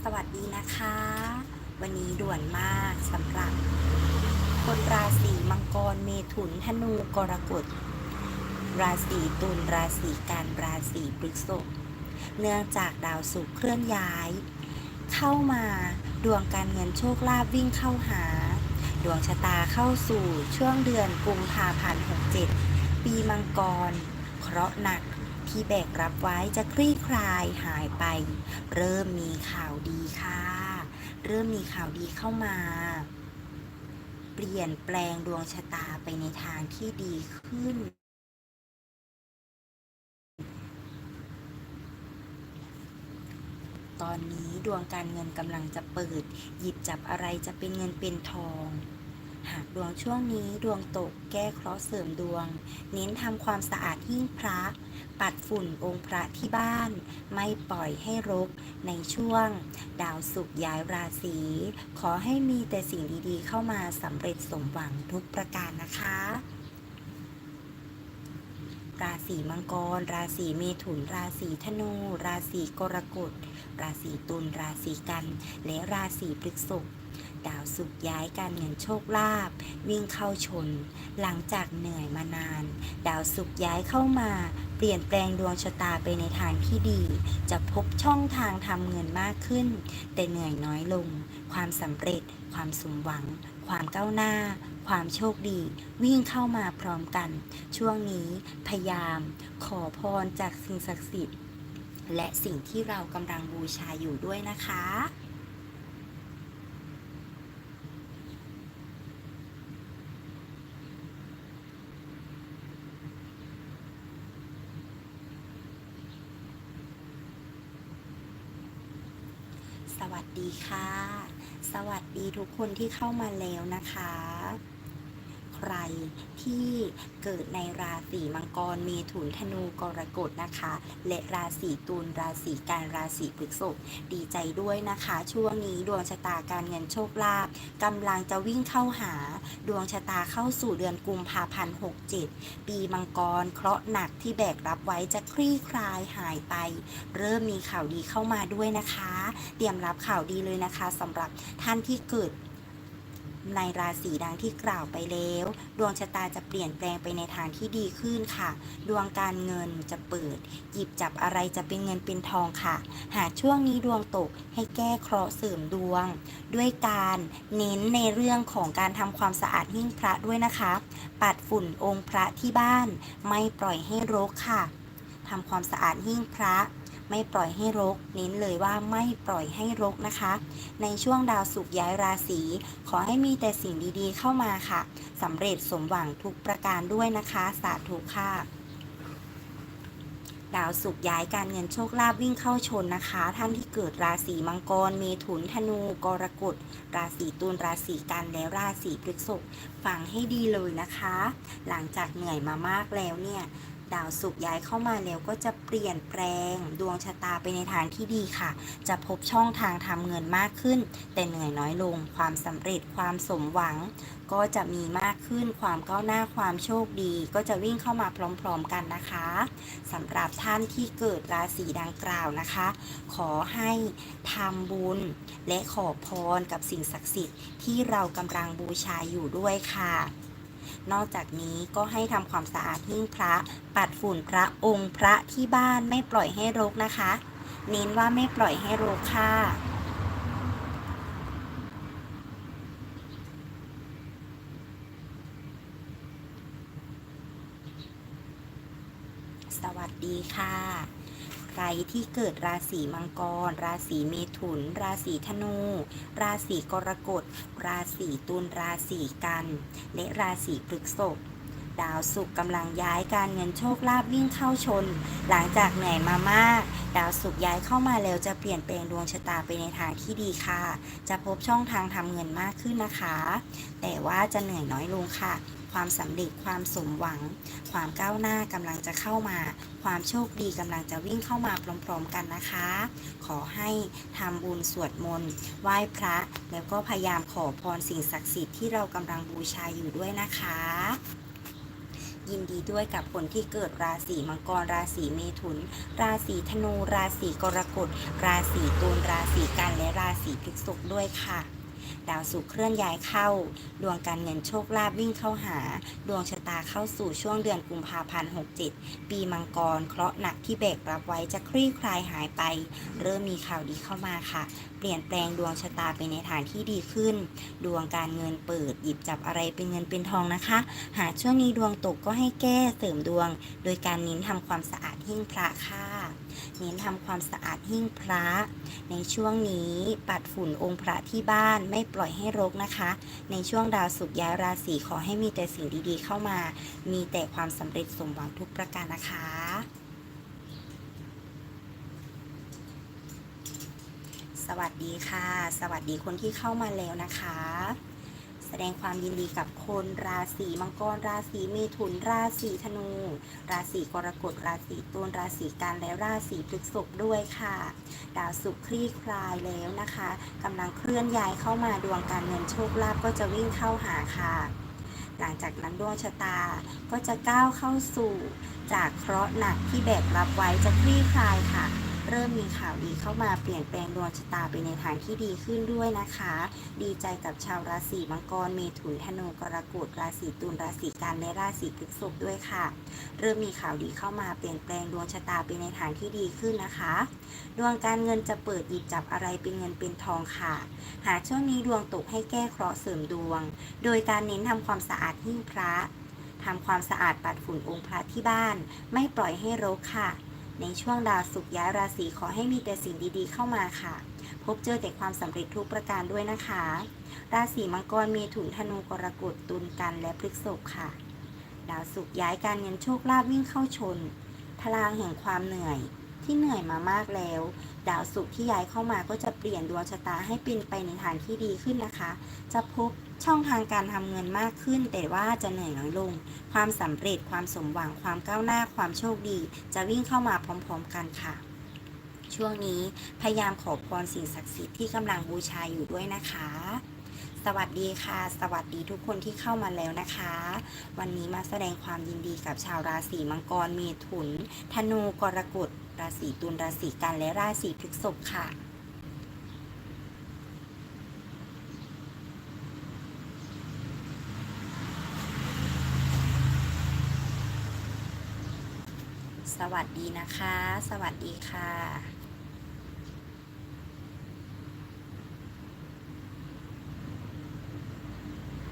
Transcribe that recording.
สวัสดีนะคะ วันนี้ด่วนมากสำหรับ คนราศีมังกรเมถุนธนูกรกฎราศีตุลราศีกันราศีพฤษภเนื่องจากดาวศุกร์เคลื่อนย้าย เข้ามาดวงการเงินโชคลาภวิ่งเข้าหา ดวงชะตาเข้าสู่ช่วงเดือนกุมภาพันธ์67 ปีมังกร เคราะห์หนัก ที่แบกรับไว้จะคลี่คลายหายไป เริ่มมีข่าวดีค่ะ เริ่มมีข่าวดีเข้ามา เปลี่ยนแปลงดวงชะตาไปในทางที่ดีขึ้น ตอนนี้ดวงการเงินกำลังจะเปิด หยิบจับอะไรจะเป็นเงินเป็นทอง หากดวงช่วงนี้ดวงตกแก้เคราะห์เสริมดวง เน้นทำความสะอาดหิ้งพระ ปัดฝุ่นองค์พระที่บ้าน ไม่ปล่อยให้รกในช่วง ดาวศุกย้ายราศีขอให้มีแต่สิ่งดีๆ เข้ามาสำเร็จสมหวังทุกประการนะคะราศีมังกร ราศีเมถุน ราศีธนู ราศีกรกฎ ราศีตุล ราศีกัน และราศีพฤษภ ดาวศุกย้ายการเงินโชคลาภวิ่งเข้าชน หลังจากเหนื่อยมานาน ดาวศุกย้ายเข้ามา เปลี่ยนแปลงดวงชะตาไปในทางที่ดี จะพบช่องทางทำเงินมากขึ้น แต่เหนื่อยน้อยลง ความสำเร็จ ความสมหวัง ความก้าวหน้า ความโชคดี วิ่งเข้ามาพร้อมกัน ช่วงนี้พยายาม ขอพรจากสิ่งศักดิ์สิทธิ์และสิ่งที่เรากำลังบูชาอยู่ด้วยนะคะ วัสดีค่ะ สวัสดีทุกคนที่เข้ามาแล้วนะคะ ใครที่เกิดในราศีมังกรเมถุนธนูกรกฎนะคะ และราศีตุลราศีกันราศีพฤษภดีใจด้วยนะคะ ช่วงนี้ดวงชะตาการเงินโชคลาภกำลังจะวิ่งเข้าหา ดวงชะตาเข้าสู่เดือนกุมภาพันธ์67 ปีมังกรเคราะห์หนักที่แบกรับไว้จะคลี่คลายหายไป เริ่มมีข่าวดีเข้ามาด้วยนะคะ เตรียมรับข่าวดีเลยนะคะสำหรับท่านที่เกิด ในราศีดังที่กล่าวไปแล้ว ดวงชะตาจะเปลี่ยนแปลงไปในทางที่ดีขึ้นค่ะ ดวงการเงินจะเปิด หยิบจับอะไรจะเป็นเงินเป็นทองค่ะ หากช่วงนี้ดวงตกให้แก้เคราะห์เสริมดวง ด้วยการเน้นในเรื่องของการทำความสะอาดหิ้งพระด้วยนะคะ ปัดฝุ่นองค์พระที่บ้าน ไม่ปล่อยให้รกค่ะทำความสะอาดหิ้งพระ ไม่ปล่อยให้รก เน้นเลยว่าไม่ปล่อยให้รกนะคะ ในช่วงดาวศุกย้ายราศีขอให้มีแต่สิ่งดีๆเข้ามาค่ะสำเร็จสมหวังทุกประการด้วยนะคะ สาธุค่ะดาวศุกย้ายการเงินโชคลาภวิ่งเข้าชนนะคะ ท่านที่เกิดราศีมังกร เมถุนธนู กรกฎราศีตุลราศีกันและราศีพฤษภฟังให้ดีเลยนะคะ หลังจากเหนื่อยมามากแล้วเนี่ย ดาวศุกย้ายเข้ามาแล้วก็จะเปลี่ยนแปลง ดวงชะตาไปในทางที่ดีค่ะ จะพบช่องทางทำเงินมากขึ้น แต่เหนื่อยน้อยลง ความสำเร็จความสมหวัง ก็จะมีมากขึ้นความก้าวหน้าความโชคดี ก็จะวิ่งเข้ามาพร้อมๆกันนะคะสำหรับท่านที่เกิดราศีดังกล่าวนะคะ ขอให้ทำบุญ และขอพรกับสิ่งศักดิ์สิทธิ์ที่เรากำลังบูชาอยู่ด้วยค่ะ นอกจากนี้ก็ให้ทำความสะอาดหิ้งพระ ปัดฝุ่นพระองค์พระที่บ้านไม่ปล่อยให้รกนะคะ เน้นว่าไม่ปล่อยให้รกค่ะสวัสดีค่ะ ใครที่เกิดราศีมังกร ราศีเมถุน ราศีธนู ราศีกรกฎ ราศีตุล ราศีกัน และราศีพฤษภดาวศุกร์กำลังย้ายการเงินโชคลาภวิ่งเข้าชน หลังจากเหนื่อยมามาก ดาวศุกร์ย้ายเข้ามาแล้วจะเปลี่ยนแปลงดวงชะตาไปในทางที่ดีค่ะ จะพบช่องทางทำเงินมากขึ้นนะคะ แต่ว่าจะเหนื่อยน้อยลงค่ะ ความสำเร็จความสมหวัง ความก้าวหน้ากำลังจะเข้ามา ความโชคดีกำลังจะวิ่งเข้ามาพร้อมๆกันนะคะ ขอให้ทำบุญสวดมนต์ไหว้พระ แล้วก็พยายามขอพรสิ่งศักดิ์สิทธิ์ที่เรากำลังบูชาอยู่ด้วยนะคะยินดีด้วยกับคนที่เกิดราศีมังกร ราศีเมถุน ราศีธนู ราศีกรกฎ ราศีตุล ราศีกัน และราศีพฤษภด้วยค่ะ ดาวศุกร์เคลื่อนย้ายเข้า ดวงการเงินโชคลาภวิ่งเข้าหา ดวงชะตาเข้าสู่ช่วงเดือนกุมภาพันธ์67 ปีมังกร เคราะห์หนักที่แบกรับไว้จะคลี่คลายหายไป เริ่มมีข่าวดีเข้ามาค่ะ เปลี่ยนแปลงดวงชะตาไปในทางที่ดีขึ้น ดวงการเงินเปิด หยิบจับอะไรเป็นเงินเป็นทองนะคะ หากช่วงนี้ดวงตกก็ให้แก้เสริมดวง โดยการเน้นทำความสะอาดหิ้งพระค่ะ เน้นทำความสะอาดหิ้งพระ ในช่วงนี้ปัดฝุ่นองค์พระที่บ้านไม่ปล่อยให้รกนะคะ ในช่วงดาวศุกร์ย้ายราศีขอให้มีแต่สิ่งดีๆเข้ามา มีแต่ความสำเร็จสมหวังทุกประการนะคะสวัสดีค่ะ สวัสดีคนที่เข้ามาแล้วนะคะ แสดงความยินดีกับคนราศีมังกร ราศีเมถุน ราศีธนู ราศีกรกฎ ราศีตุล ราศีกันและราศีพฤษภด้วยค่ะ ดาวศุกร์คลี่คลายแล้วนะคะกำลังเคลื่อนย้ายเข้ามาดวงการเงินโชคลาภก็จะวิ่งเข้าหาค่ะหลังจากนั้นดวงชะตาก็จะก้าวเข้าสู่ จากเคราะห์หนักที่แบกรับไว้จะคลี่คลายค่ะ เริ่มมีข่าวดีเข้ามาเปลี่ยนแปลงดวงชะตาไปในทางที่ดีขึ้นด้วยนะคะ ดีใจกับชาวราศีมังกรเมถุนธนูกรกฎราศีตุลราศีกันและราศีพฤษภด้วยค่ะ เริ่มมีข่าวดีเข้ามาเปลี่ยนแปลงดวงชะตาไปในทางที่ดีขึ้นนะคะ ดวงการเงินจะเปิดหยิบจับอะไรเป็นเงินเป็นทองค่ะ หากช่วงนี้ดวงตกให้แก้เคราะห์เสริมดวง โดยการเน้นทำความสะอาดหิ้งพระทำความสะอาดปัดฝุ่นองค์พระที่บ้าน ไม่ปล่อยให้รกค่ะ ในช่วงดาวสุกย้ายราศีขอให้มีแต่สิ่งดีๆเข้ามาค่ะ พบเจอแต่ความสำเร็จทุกประการด้วยนะคะ ราศีมังกรมีถุนธนูกรกฎตุลกันและพฤษภค่ะ ดาวสุกย้ายการเงินโชคลาภวิ่งเข้าชน พลังแห่งความเหนื่อย ที่เหนื่อยมามากแล้ว ดาวศุกร์ที่ย้ายเข้ามาก็จะเปลี่ยนดวงชะตาให้เป็นไปในทางที่ดีขึ้นนะคะ จะพบช่องทางการทำเงินมากขึ้น แต่ว่าจะเหนื่อยน้อยลง ความสำเร็จความสมหวังความก้าวหน้าความโชคดี จะวิ่งเข้ามาพร้อม ๆ กันค่ะ ช่วงนี้พยายามขอพรสิ่งศักดิ์สิทธิ์ที่กำลังบูชาอยู่ด้วยนะคะสวัสดีค่ะ สวัสดีทุกคนที่เข้ามาแล้วนะคะ วันนี้มาแสดงความยินดีกับชาวราศีมังกรเมถุน ธนูกรกฎ ราศีตุลราศีกันและราศีพฤษภค่ะ สวัสดีนะคะ สวัสดีค่ะ